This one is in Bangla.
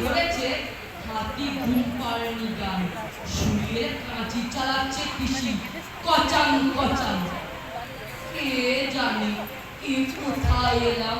ধরেছে হাতি ঘুম পাড়েনি গান। শুয়ে কাঁচি চালাচ্ছে পিসি। কচান কচান কে জানে কে কোথায় এলাম?